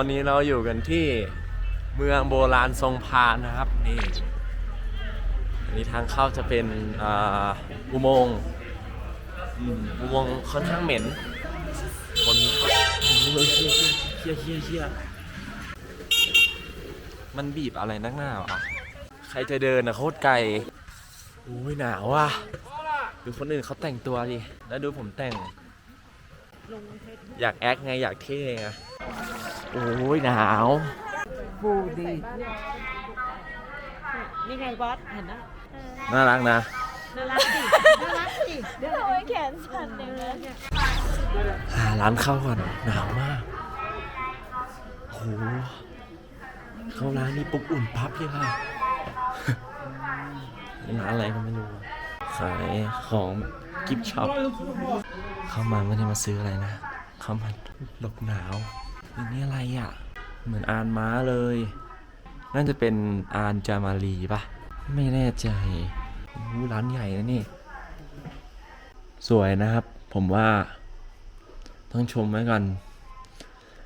อนนี้เราอยู่กันที่เมืองโบราณทรงพานนะครับนี่อันนี้ทางเข้าจะเป็นอ่าอุโมงค์อุโมงค์ค่อนข้างเหม็นคนโอ้ยเฮียเฮียเฮียเฮียมันบีบอะไรนักหน้าวะใครจะเดินนะโคตรไกลโอ้ยหนาวว่ะดูคนอื่นเขาแต่งตัวดิแล้วดูผมแต่ง อยากแอคไงอยากเท่ไง โอ้ยหนาวฟูดี นี่ไงบอสเห็นนะน่ารักนะ น่ารักสิน่ารักสิเดี๋ยวโอ้ยแขนสั่นอย่างนั้นหาร้านเข้าก่อนหนาวมากโหเข้าร้านนี้ปุ๊บอุ่นพับเลยค่ะร้านอะไรก็ไม่รู้อะขายของกิฟช็อปเข้ามาไม่ได้มาซื้ออะไรนะ เข้ามาหลบหนาว อันนี้อะไรอะ เหมือนอานม้าเลย น่าจะเป็นอานจามารีปะไม่แน่ใจโอ้ร้านใหญ่นะนี่ สวยนะครับ ผมว่า ต้องชมไว้ก่อน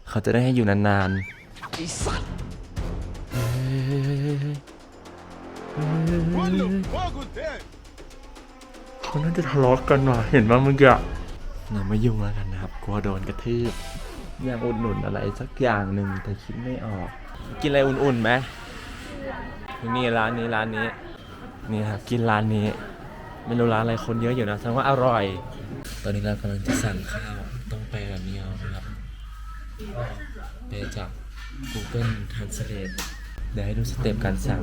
เขาจะได้ให้อยู่นานๆไอสัตว์เฮ้ยเฮ้ยเฮ้ยเฮ้ยเฮ้ยเขาน่าจะทะเลาะกันว่ะเห็นว่ามื่อกี้เราไม่ยุ่งแล้วกันนะครับ กลัวโดนกระทืบ อยากอุดหนุนอะไรสักอย่างหนึ่งแต่คิดไม่ออก กินอะไรอุ่นๆไหมนี่ร้านนี้ร้านนี้ นี่ครับกินร้านนี้ไม่รู้ร้านอะไรคนเยอะอยู่นะแสดงว่าอร่อย ตอนนี้เรากำลังจะสั่งข้าวต้องไปแบบนี้เอานะครับไปจาก Google Translate เดี๋ยวให้ดูสเต็ปการสั่ง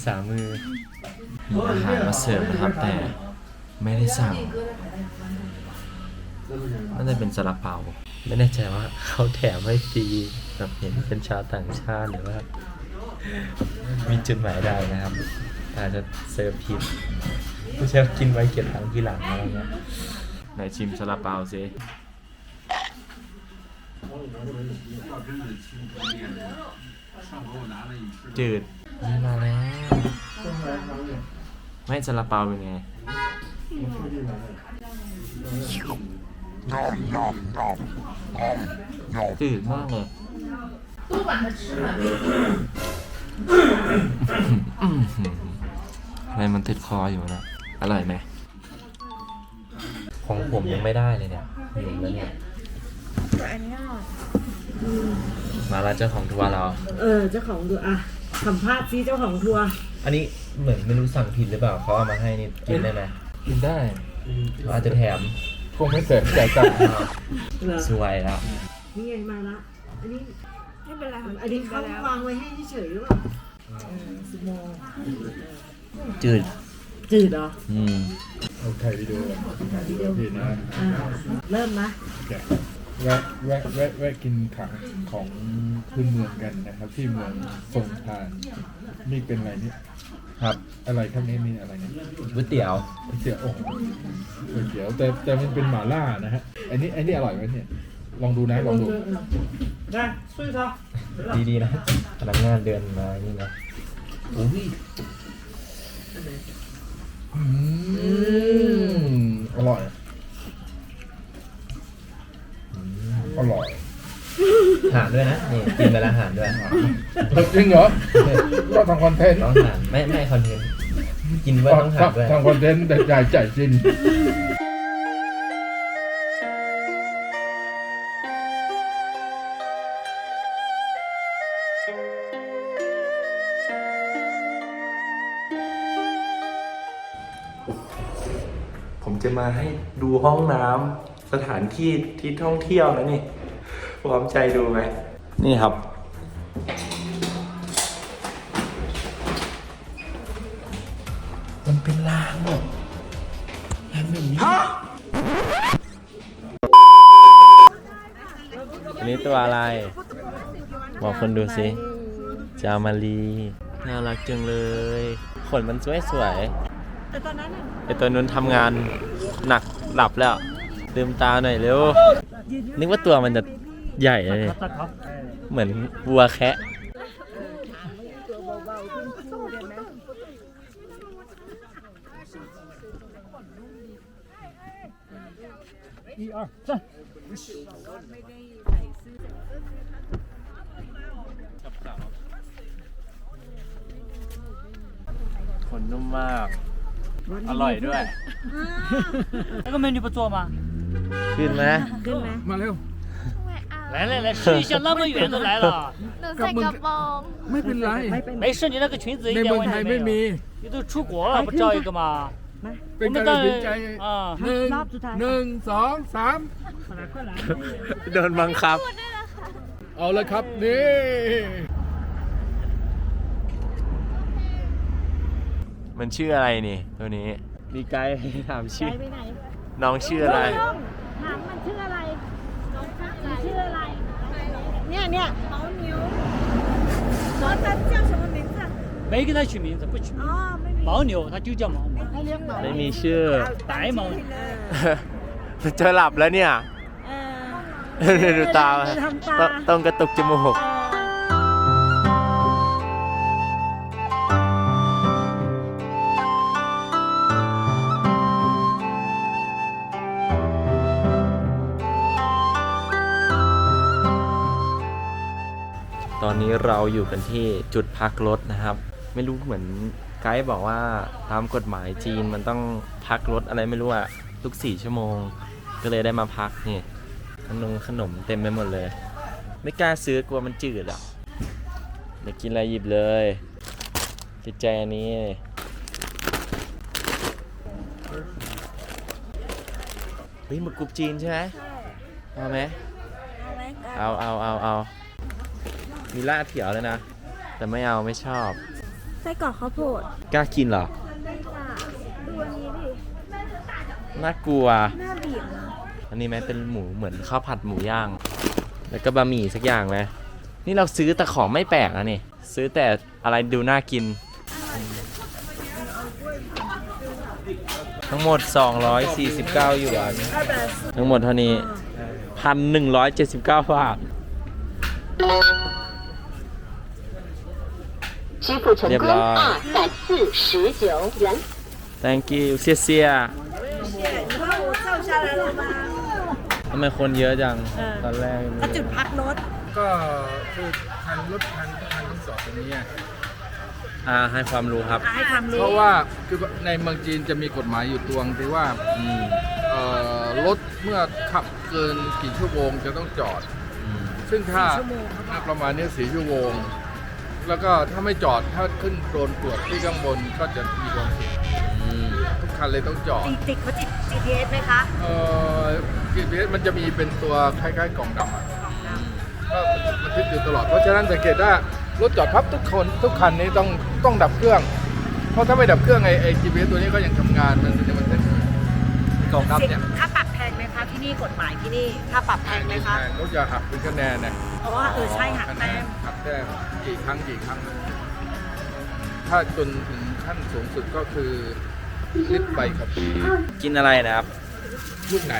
ภาษามือมีอาหารมาเสิร์ฟนะครับ แต่ไม่ได้สั่งน่าจะเป็นซาลาเปาไม่แน่ใจว่าเขาแถมให้ฟรีแบบเห็นเป็นชาวต่างชาติหรือว่า มีจุดหมายใดนะครับ อาจจะเซิร์ฟผิดไม่ใช่ว่ากินไว้เก็บตังค์ทีหลังอะไรเงี้ยไหนชิมซาลาเปาซิ จืดนี่มาแล้วไม่ซาลาเปาเป็นไงจืดมากเลยอะไรมันติดคออยู่นะอร่อยไหมของผมยังไม่ได้เลยเนี่ยอยู่แล้วเนี่ย อันนี้อร่อยมาแล้วเจ้าของทัวร์เรา เออเจ้าของดูอะสัมภาษณ์ซิเจ้าของทัวร์อันนี้เหมือนไม่รู้สั่งผิดหรือเปล่าเขาเอามาให้นี่กินได้ไหมกินได้เขาอาจจะแถมคงไม่เสร็จจ่ายตังค์เหรอสวยแล้วนี่ไงมาละอันนี้ไม่เป็นไรค่ะอันนี้กิเขาไปแล้ววางไว้ให้เฉยๆหรือเปล่าเออสโมอจืดจืดเหรออืม เอาถ่ายวิดีโอพี่นะ อ่าเริ่มนะ แกะ แวะแวะแวะแวะกินขังของพื้นเมืองกันนะครับ ที่เมืองทรงพานนี่เป็นอะไรเนี่ยครับอะไรครับนี่มีอะไรเนี่ยก๋วยเตี๋ยวก๋วยเตี๋ยวโอ้โหก๋วยเตี๋ยวแต่แต่มันเป็นหม่าล่านะฮะอันนี้อันนี้อร่อยไหมเนี่ยลองดูนะลองดูได้ช่วยเขาดีๆนะพนักงานเดินมานี่นะอุ้ยอืมอร่อย อร่อยหารด้วยนะนี่กินไปแล้วหารด้วยจริงเหรอก็ทำคอนเทนต์ต้องหารไม่ไม่คอนเทนต์กินด้วยต้องหารด้วยทำคอนเทนต์แต่จ่ายจ่ายจริงผมจะมาให้ดูห้องน้ำ สถานที่ที่ท่องเที่ยวนะนี่พร้อมใจดูไหมนี่ครับ มันเป็นรางแบบรางแบบนี้อันนี้ตัวอะไร บอกคนดูสิจามารีน่ารักจังเลย ขนมันสวยสวยๆแต่ตอนนั้นน่ะไอตัวนู้นทำงานหนักหลับแล้ว ลืมตาหน่อยเร็ว นึกว่าตัวมันจะใหญ่เลยเหมือนวัวแคะ一。ขนนุ่มมาก อร่อยด้วย แล้วก็เมนูประจวบมา ขึ้นไหม ขึ้นไหม มาเร็ว 来来来，试一下，那么远都来了。 หนูใส่กระโปรง ไม่เป็นไร ไม่เป็น 没事，你那个裙子一 ใน 点 เมือง 问 ไทย 题 ไม่ 没 มี 有。你都出国了，不照一个吗？ เป็น 我 การ 们 ตัดสินใจ 的啊， หนึ่ง รอบสุดท้าย หนึ่งสองสาม โดนบังคับ เอาละครับ นี่ มันชื่ออะไรนี่ ตัวนี้ มีไกด์ให้ถามชื่อ ไปไหน น้องชื่ออะไร ถามมันชื่ออะไรมันชื่ออะไร เนี่ยเนี่ย เมา牛然后它叫什么名字啊没给他取名字，不取名哦字。ไม่มี 牦牛，它就叫牦牛， ให้เรียกหมอ ไม่มีชื่อ 白牦牛。 จะหลับแล้วเนี่ย เออ ดูตา ทำตา ต้องต้องกระตุกจมูก ตอ นนี้เราอยู่กันที่จุดพักรถนะครับ ไม่รู้เหมือนไกด์บอกว่าตามกฎหมายจีนมันต้องพักรถอะไรไม่รู้อะทุกสี่ชั่วโมง ก็เลยได้มาพักนี่ขนมขนมเต็มไปหมดเลย ไม่กล้าซื้อกลัวมันจืดอะอยากกินอะไรหยิบเลยติดใจอันนี้เฮ้ยหมึกกรุบจีนใช่ไหมเอาไหมเอาไหมกันเอาเอาเอาเอา มีลาดเถียวเลยนะ แต่ไม่เอาไม่ชอบ ไส้กรอกข้าวโพดกล้ากินเหรอดูอันนี้ดิน่ากลัว หน้าบีบนะอันนี้ไหมเป็นหมูเหมือนข้าวผัดหมูย่าง แล้วก็บะหมี่สักอย่างไหมนี่เราซื้อแต่ของไม่แปลกนะนี่ ซื้อแต่อะไรดูน่ากิน ทั้งหมด 249หยวนทั้งหมดเท่านี้ 1,179 บาท 支付成功列表二百四十九元。 thank you เสียเสีย 你帮我照下来了吗 ทำไมคนเยอะจัง ตอนแรก ก็จุดพักรถ ก็คือทันรถทันทันทั้งสองตรงนี้อะ อ่าให้ความรู้ครับ ให้ความรู้ เพราะว่าคือในเมืองจีนจะมีกฎหมายอยู่ตวงที่ว่า อืม เอ่อรถเมื่อขับเกินกี่ชั่วโมงจะต้องจอด อืม ซึ่งถ้าประมาณนี้สี่ชั่วโมง แล้วก็ถ้าไม่จอดถ้าขึ้นโดนตรวจที่ข้างบนก็จะมีความผิดอืมทุกคันเลยต้องจอด ติดติดเขาติด GPS ไหมคะเอ่อ GPS มันจะมีเป็นตัวคล้ายๆกล่องดำอะก็บันทึกอยู่ตลอด เพราะฉะนั้นสังเกตว่ารถจอดพับทุกคนทุกคันนี้ต้องต้องดับเครื่อง เพราะถ้าไม่ดับเครื่องไอ้ไอ้ GPS ตัวนี้ก็ยังทำงานมันจะมันจะ กล่องดำเนี่ยค่าปรับแพงไหมคะที่นี่กฎหมายที่นี่ค่าปรับแพงไหมคะเขาจะหักเป็นคะแนนนะเพราะว่าเออใช่หักแต้มหักแต้มกี่ครั้งกี่ครั้ง ถ้าจนถึงขั้นสูงสุดก็คือลิบใบขับขี่กินอะไรนะครับลูกไหน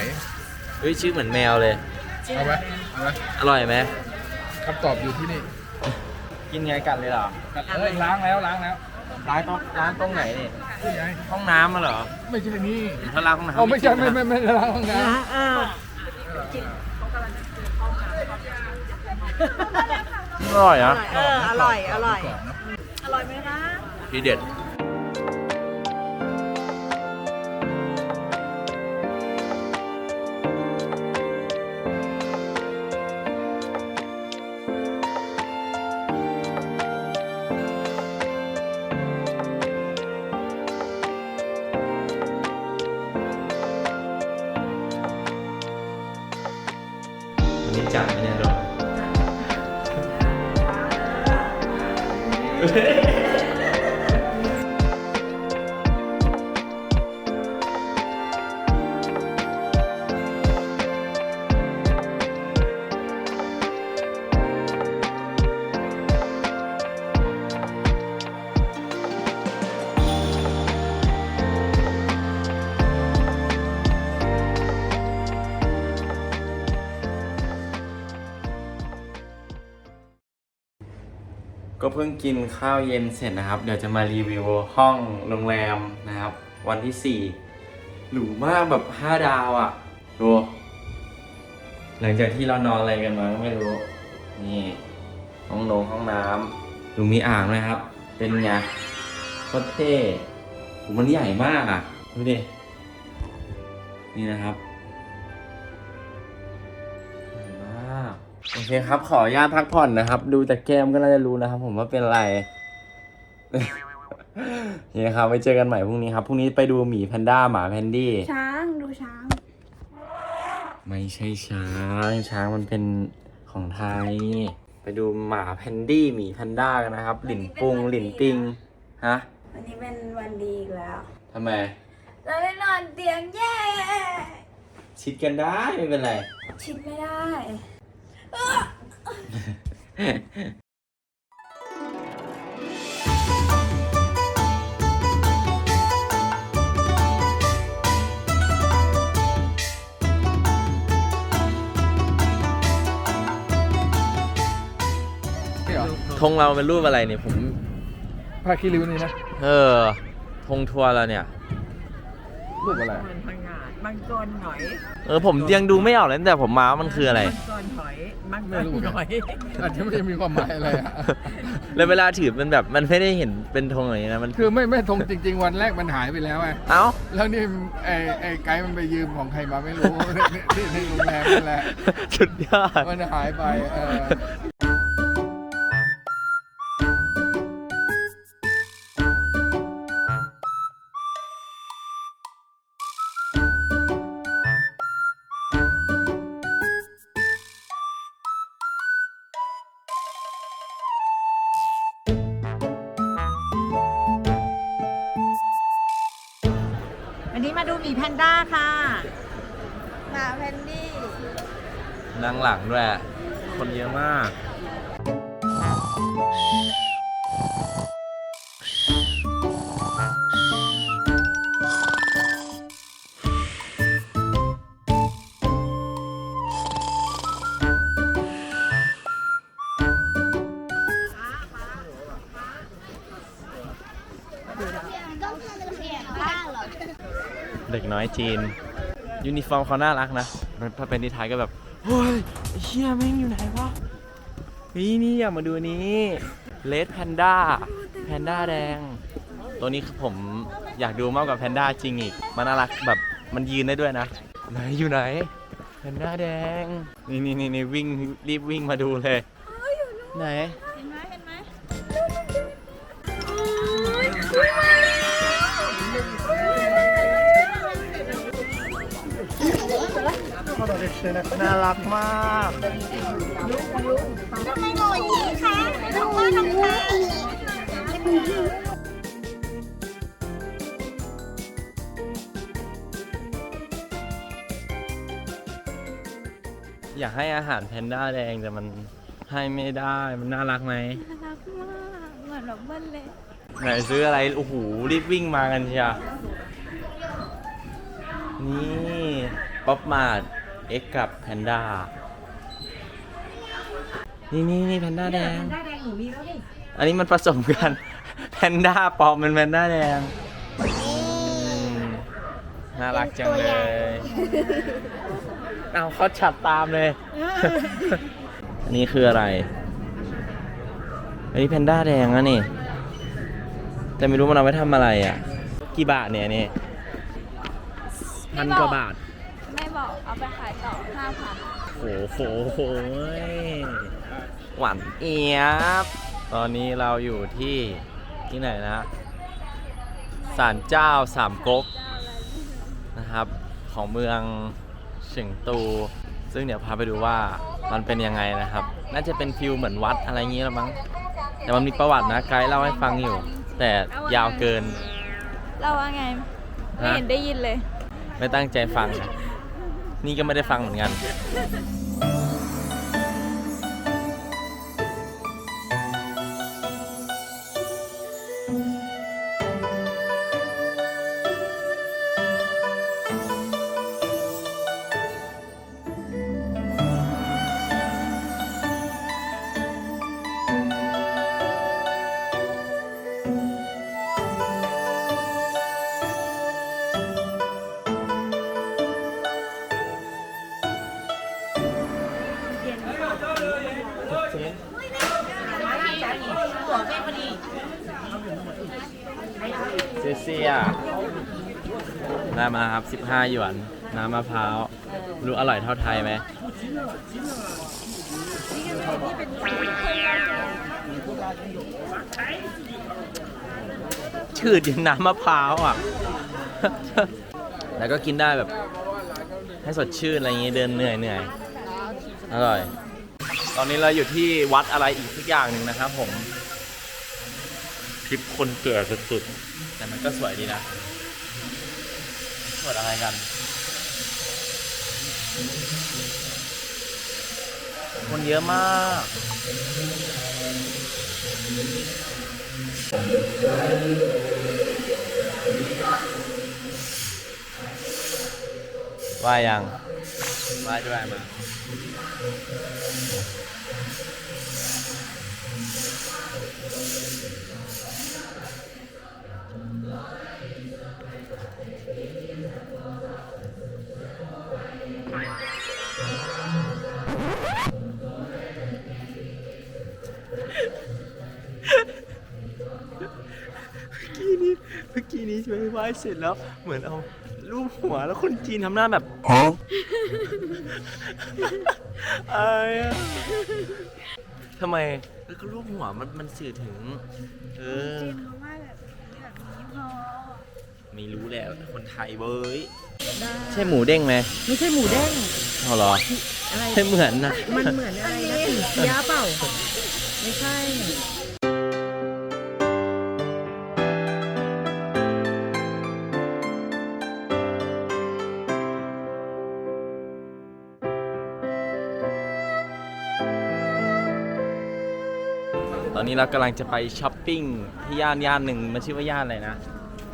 เฮ้ยชื่อเหมือนแมวเลยเอาไหมเอาไหมอร่อยไหมคำตอบอยู่ที่นี่ กินไงกันเลยเหรอเอ้ยล้างแล้วล้างแล้วร้านตรงร้านตรงไหนนี่ นี่ไงห้องน้ำมาเหรอไม่ใช่นี่ถ้าล้างห้องน้ำเอาไม่ใช่ไม่กินไม่นะไม่ได้ล้างห้องน้นะเอออร่อยอะ เอออร่อย อร่อย อร่อยไหมคะ ทีเด็ด bit. ก็เพิ่งกินข้าวเย็นเสร็จนะครับ เดี๋ยวจะมารีวิวห้องโรงแรมนะครับ วันที่ 4 หรูมากแบบ 5 ดาวอะ่ะดูหลังจากที่เรานอนอะไรกันมาก็ไม่รู้ นี่ห้องนงห้องน้ำดูมีอ่างนะครับ เป็นไงโคตรเท่มันใหญ่มากอะ ดูดิ นี่นะครับ โอเคครับ ขออนุญาตพักผ่อนนะครับ ดูจากแก้มก็น่าจะรู้นะครับ ผมว่าเป็นอะไรนี่นะครับไว้เจอกันใหม่พรุ่งนี้ครับพรุ่งนี้ไปดูหมีแพนด้าหมาแพนดี้ ช้างดูช้าง ไม่ใช่ช้าง ช้างมันเป็นของไทย ไปดูหมาแพนดี้หมีแพนด้ากันนะครับ หลินปุงหลินปิงฮะวันนี้เป็นวันดีอีกแล้วทำไม เราได้นอนเตียงแย่ชิดกันได้ไม่เป็นไร ชิดไม่ได้นี่เหรอ ธงเราเป็นรูปอะไรเนี่ยผม ผ้าคีริ้วนี่นะ เออธงทัวร์เราเนี่ยรูปอะไรมันพังงาด มังกรหอยเออผมยังดูไม่ออกเลยตั้งแต่ผมมาว่ามันคืออะไร มังกรหอยมังกไม่รรู้เหมือนหกันอยอาจจะไม่ได้มีความหมายอะไรอะ แล้วเวลาถือมันแบบมันไม่ได้เห็นเป็นธงอย่างนี้นะมันคือไม่ไม่ทงจริง ๆ วันแรกมันหายไปแล้วไงเอ้า แล้วนี่ไอ้ไอ้ไกด์มันไปยืมของใครมาไม่รู้ ที่ในโรงแรมนั่นแหละสุดยอด มันหายไปเออ นนี้มาดูหมีแพนด้าค่ะ หมาแพนดี้นั่งหลังด้วย คนเยอะมาก เด็กน้อยจีน ยูนิฟอร์มเขาน่ารักนะถ้าเป็นที่ไทยก็แบบเฮ้ยไอ้เฮียแม่งอยู่ไหนวะนี่นี่อยากมาดูนี้เลดแพนด้าแพนด้าแดง ตัวนี้คือผมอยากดูมากกว่าแพนด้าจริงอีก มันน่ารักแบบมันยืนได้ด้วยนะ ไหนอยู่ไหนแพนด้าแดง นี่นี่นี่นี่วิ่งรีบวิ่งมาดูเลย ไหน น่ารักมากทำไมหน่อยนี้คะน้องว่าน้องคะอยากให้อาหารแพนด้าแดงแต่มันให้ไม่ได้ มันน่ารักไหม น่ารักมาก เหมือนแบบเบิ้ลเลย ไหนซื้ออะไร โอ้โห รีบวิ่งมากันเชียนี่ ป๊อปมาด เอ็กกับแพนด้านี่นี่นี่แพนด้าแดงแพนด้าแดงหนูมีแล้วนี่อันนี้มันผสมกัน แพนด้าปลอมเป็นแพนด้าแดงอืมน่ารักจังเลย เอาเขาฉัดตามเลย อันนี้คืออะไร อันนี้แพนด้าแดงนะนี่ แต่ไม่รู้มันเอาไว้ทำอะไรอะ กี่บาทเนี่ยนี่พันกว่าบาทไม่ บอกเอาไปขายต่อห้าพันโอ้โหโหยหวานเอียบ ตอนนี้เราอยู่ที่ที่ไหนนะศาลเจ้าสามก๊กนะครับ ของเมืองเฉิงตู ซึ่งเดี๋ยวพาไปดูว่ามันเป็นยังไงนะครับ น่าจะเป็นฟิลเหมือนวัดอะไรอย่างงี้แล้วมั้ง แต่มันมีประวัตินะไกด์เล่าให้ฟังอยู่ แต่ยาวเกิน เราว่าไง ไม่ฮะเห็นได้ยินเลย ไม่ตั้งใจฟังนี่ นี่ก็ไม่ได้ฟังเหมือนกัน เซเซีย ได้มาครับ 15 หยวน น้ำมะพร้าว รู้อร่อยเท่าไทยไหมชืดอย่างน้ำมะพร้าวอะ แล้วก็กินได้แบบ ให้สดชื่นอะไรอย่างงี้เดินเหนื่อยเหนื่อยอร่อย ตอนนี้เราอยู่ที่วัดอะไรอีกสักอย่างหนึ่งนะครับผม ทริปคนเกิดสุดๆ แต่มันก็สวยดีนะสวยอะไรกัน คนเยอะมากว่ายังว่าด้วยมา เมื่อกี้นี้ใช่ไหมไหว้เสร็จแล้ว เหมือนเอารูปหัวแล้วคนจีนทำหน้าแบบอายอะทำไมแล้วก็รูปหัวมันมันสื่อถึง เออ ไม่รู้แหละคนไทยเว้ยใช่หมูเด้งไหมไม่ใช่หมูเด้งเอาเหรออะไร ใช่เหมือนนะ มันเหมือนอะไรนะสีเสียเปล่า ไม่ใช่ นนี้เรากำลังจะไปช้อปปิ้งที่ย่านย่านหนึ่งมันชื่อว่าย่านอะไรนะ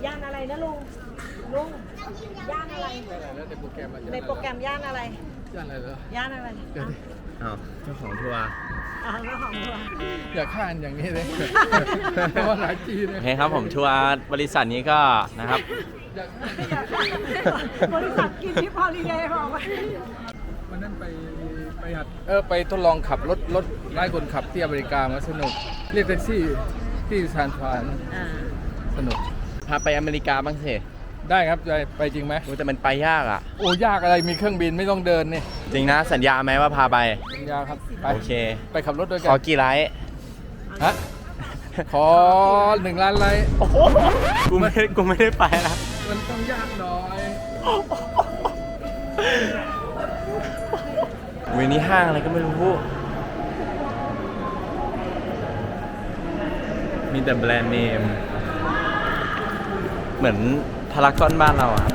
ย่านอะไรนะลุงลุงย่านอะไรแล้วในโปรแกรมมันจะในโปรแกรมย่านอะไรย่านอะไรเหรอย่านอะไรเดี๋ยวดิอ้าวเจ้าของทัวร์อ่าแล้วของตัวอย่าข้านอย่างนี้เลยเพราะว่าหลายจีนโอนะเคครับผมทัวร์บริษัทนี้ก็นะครับอย่าบริษัทกินที่พอลีเดย์บอกว่าวันนั้นไปไปหัดเออไปทดลองขับรถรถไล่คนขับที่อเมริกามาสนุก เรียกแท็กซี่ที่ซานฟรานอ่าสนุก พาไปอเมริกาบ้างสิได้ครับจะไปจริงไหมโอ้แต่มันไปยากอะ โอ้ยากอะไรมีเครื่องบินไม่ต้องเดินนี่จริงนะสัญญาไหมว่าพาไป สัญญาครับไปโอเค ไปขับรถด้วยขกัอนกี่ไลค์ฮะขอหนึ่งล้านไลค์โอ้โหกูไม่ได้กูไม่ได้ไปนะมันต้องยากหน่อยวันนี้ห้างอะไรก็ไม่รู้ มีแต่แบรนด์เนม เหมือนพารากอนบ้านเราอะ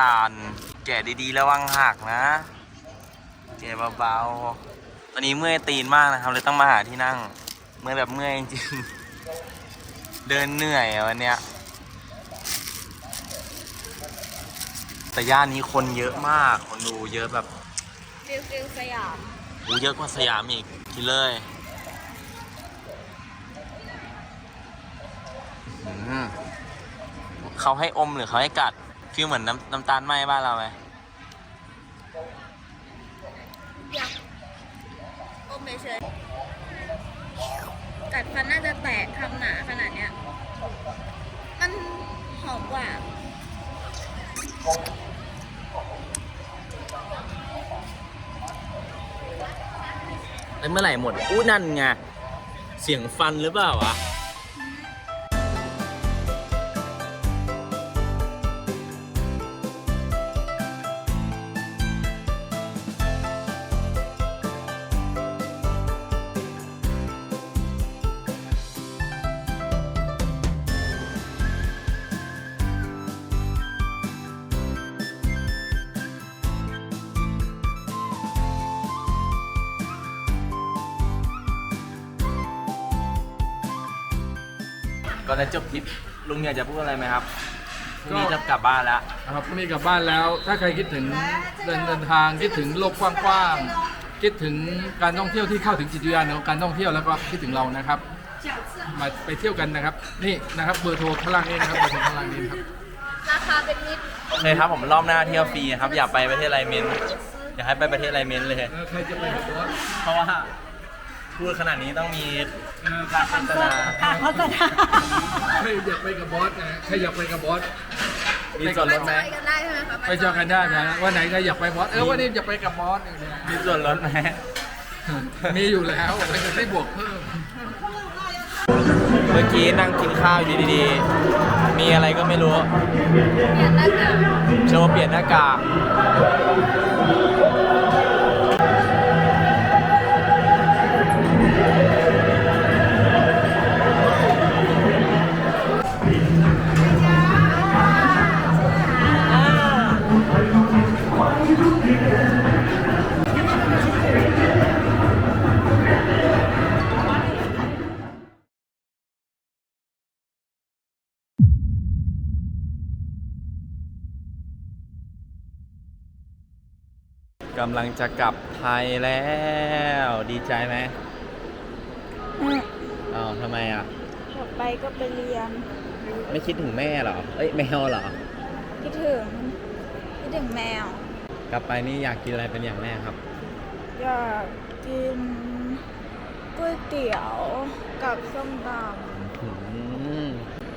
ตาล แกะดีๆระวังหักนะแกะเบาๆ ตอนนี้เมื่อยตีนมากนะครับ เลยต้องมาหาที่นั่ง เมื่อยแบบเมื่อยจริงๆเดินเหนื่อยอะวันเนี้ยแต่ย่านนี้คนเยอะมากคนดูเยอะแบบฟิลฟิลสยามโอ้เยอะกว่าสยามอีกคิดเลยอื้อหือเขาให้อมหรือเขาให้กัด คือเหมือนน้ำน้ำตาลไหมบ้านเราไหมโอมเฉยๆกัดฟันน่าจะแตกคำหนาขนาดเนี้ย มันหอมกว่า แล้วเมื่อไหร่หมดอู้นั่นไง เสียงฟันหรือเปล่าวะ ก่อนจะจบทริปลุงอยากจะพูดอะไรไหมครับพรุ่งนี้ก็จะกลับบ้านแล้วครับพรุ่งนี้กลับบ้านแล้ว ถ้าใครคิดถึงเดินเดินทางคิดถึงโลกกว้างๆคิดถึงการท่องเที่ยวที่เข้าถึงจิตวิญญาณของการท่องเที่ยวแล้วก็คิดถึงเรานะครับ มาไปเที่ยวกันนะครับ นี่นะครับเบอร์โทรข้างล่างนี้นะครับเบอร์โทรข้างล่างนี้นะครับราคาเป็นมิตรโอเคครับผมรอบหน้าเที่ยวฟรีครับ อยากไปประเทศอะไรเมนอยากให้ไปประเทศอะไรเมนเลยเออใครจะไปกับตัวเพราะว่า พูดขนาดนี้ต้องมีการโฆษณาการโฆษณาใครอยากไปกับบอสนะใครอยากไปกับบอสมีส่วนลดไหมไปกันได้ใช่ไหมคะไปเจอกันได้นะวันไหนใครอยากไปบอสเออวันนี้อยากไปกับบอสเนี่ยมีส่วนลดไหมมีอยู่แล้วไม่ได้บวกเพิ่มเมื่อกี้นั่งกินข้าวอยู่ดีๆ มีอะไรก็ไม่รู้เปลี่ยนได้ค่ะเชื่อว่าเปลี่ยนหน้ากาก กำลังจะกลับไทยแล้ว ดีใจไหมอ้าวทำไมอะกลับไปก็ไปเรียน ไม่คิดถึงแม่เหรอ เอ้ยแมวเหรอ คิดถึง คิดถึงแมว กลับไปนี่อยากกินอะไรเป็นอย่างแรกครับ อยากกินก๋วยเตี๋ยวกับส้มตอืม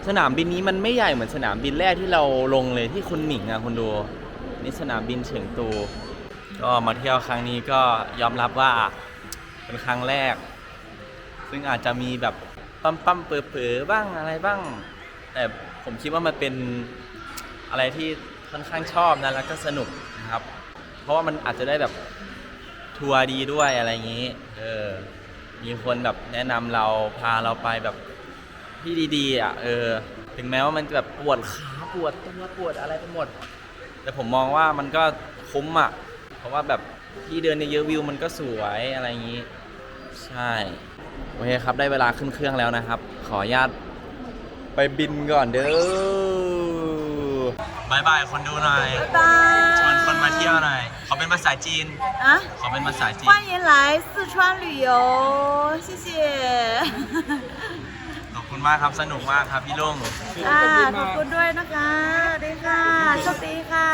สนามบินนี้มันไม่ใหญ่เหมือนสนามบินแรกที่เราลงเลยที่คุณหมิงอะคุณดู นี่สนามบินเฉิงตู ก็มาเที่ยวครั้งนี้ก็ยอมรับว่าเป็นครั้งแรก ซึ่งอาจจะมีแบบปั๊มปั๊มๆเป๋อๆบ้างอะไรบ้าง แต่ผมคิดว่ามันเป็นอะไรที่ค่อนข้างชอบนะแล้วก็สนุกนะครับ เพราะว่ามันอาจจะได้แบบทัวร์ดีด้วยอะไรอย่างนี้ เออ มีคนแบบแนะนำเราพาเราไปแบบที่ดีๆอะ เออ ถึงแม้ว่ามันจะแบบปวดขาปวดตัวปวดอะไรไปหมด แต่ผมมองว่ามันก็คุ้มอะ เพราะว่าแบบที่เดินเยอะๆวิวมันก็สวยอะไรอย่างนี้ ใช่ โอเคครับได้เวลาขึ้นเครื่องแล้วนะครับ ขออนุญาตไปบินก่อนเด้อบายบายคนดูหน่อย ำ拜拜 ชวนคนมาเที่ยวหน่อย ขอเป็นภาษาจีน 啊， ขอเป็นภาษาจีน 欢迎来四川旅游，谢谢。 ขอบคุณมากครับ สนุกมากครับพี่ลุง อ่าขอบคุณด้วยนะคะสวัสดีค่ะโชคดีค่ะ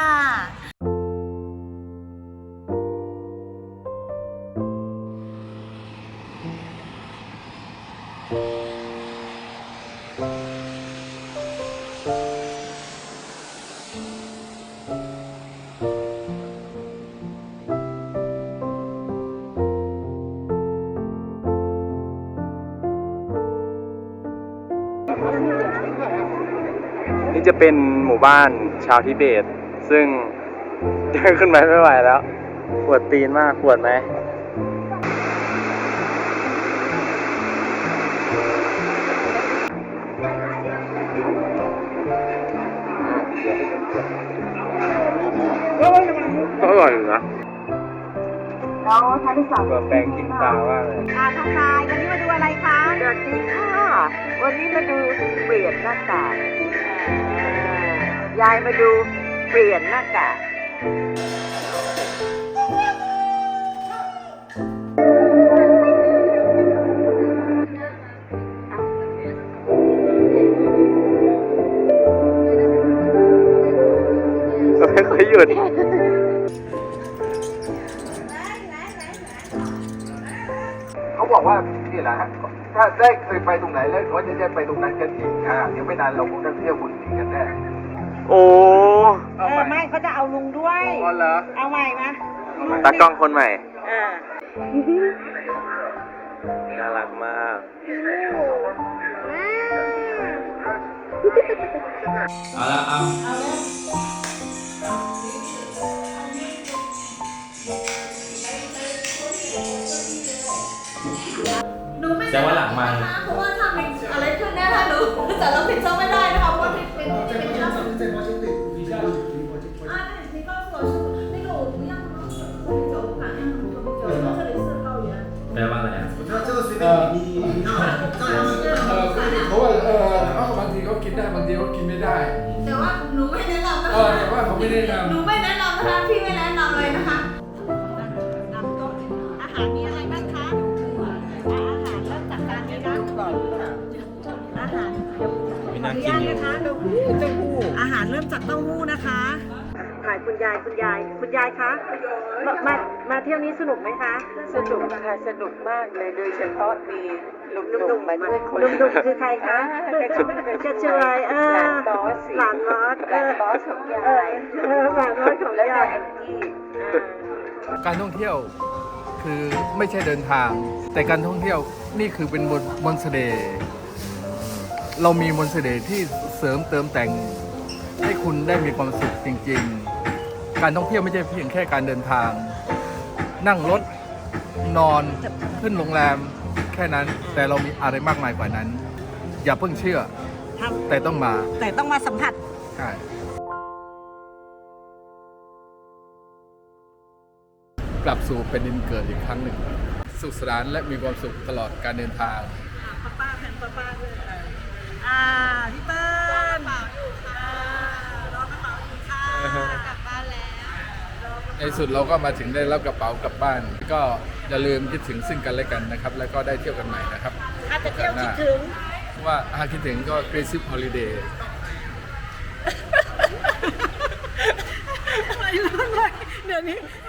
เป็นหมู่บ้านชาวทิเบต ซึ่งเดินขึ้นไปไม่ไหวแล้ว ปวดตีนมากปวดไหมก็อร่อยอยู่นะแล้วท่านที่สองเปิดแปลงกินตาว่าเลย อาทางนายวันนี้มาดูอะไรคะ สวัสดีค่ะ วันนี้มาดูเปลี่ยนหน้ากาก ยายมาดูเปลี่ยนหน้ากากไม่ค่อยหยุด เขาบอกว่านี่แหละฮะถ้าได้เคยไปตรงไหนแล้วเขาจะได้ไปตรงนั้นกันอีกอ่าเดี๋ยวไม่นานเราคงจะเที่ยวคนจริงกันแน่ โอ้เออไม่เขาจะเอาลุงด้วย อ๋อเหรอ เอาใหม่มาตากล้องคนใหม่อ่าน่ารักมาก เอาละเอาจะว่าหลังไม่เพราะว่าทำอะไรขึ้นแน่ถ้ารู้แต่เราผิดชอบไม่ได้นะคะเพราะว่าเป็นเป็น แปลว่าอะไรอะเออเออคือเขาว่าเออเขาบอกกินได้บางทีก็กินไม่ได้ แต่ว่าหนูไม่แนะนำนะเอคะอแต่ว่าเขาไม่ได้นำ หนูไม่แนะนำนะคะพี่ไม่แนะนำเลยนะคะ อาหารมีอะไรบ้างคะอาหารเริ่มจากการนี้นะอาหารไม่น่ากินอยู่ นะคะเต้าหู้เต้าหู้อาหารเริ่มจากเต้าหู้นะคะถ่ายคุณยายคุณยาย คุณยายคะ มา มามาเที่ยวนี้สนุกไหมคะ สนุกค่ะสนุกมากเลยโดยเฉพาะมี หนุ่มๆมาด้วยคนหนุ่มๆคือใครคะกระเชยเออหลานบอสหลานบอสหลานบอสของยายเออหลานบอสของยายการท่องเที่ยวคือไม่ใช่เดินทาง แต่การท่องเที่ยวนี่คือเป็นมนต์มนต์เสน่ห์เรามีมนต์เสน่ห์ที่เสริมเติมแต่งให้คุณได้มีความสุขจริง ๆ การท่องเที่ยวไม่ใช่เพียงแค่การเดินทาง นั่งรถนอนขึ้นโรงแรมแค่นั้น แต่เรามีอะไรมากมายกว่านั้น อย่าเพิ่งเชื่อแต่ต้องมาแต่ต้องมาสัมผัส ใช่กลับสู่เป็นดินเกิดอีกครั้งหนึ่ง สุขสนานและมีความสุขตลอดการเดินทาง ป้าแผ่นป้าป้าเลยอ่าพี่เปิ้ลเปล่าอยู่ค่ะรอกระเป๋าอยู่ค่ะกลับบ้านแล้ว ในสุดเราก็มาถึงได้รับกระเป๋ากลับบ้าน ก็ อย่าลืมคิดถึงซึ่งกันและกันนะครับ แล้วก็ได้เที่ยวกันใหม่นะครับถ้าจะเที่ยวคิดถึงว่าอาคิดถึงก็ g r a c e Holiday วัยรุ่นเลยเดี๋ยวนี้วัย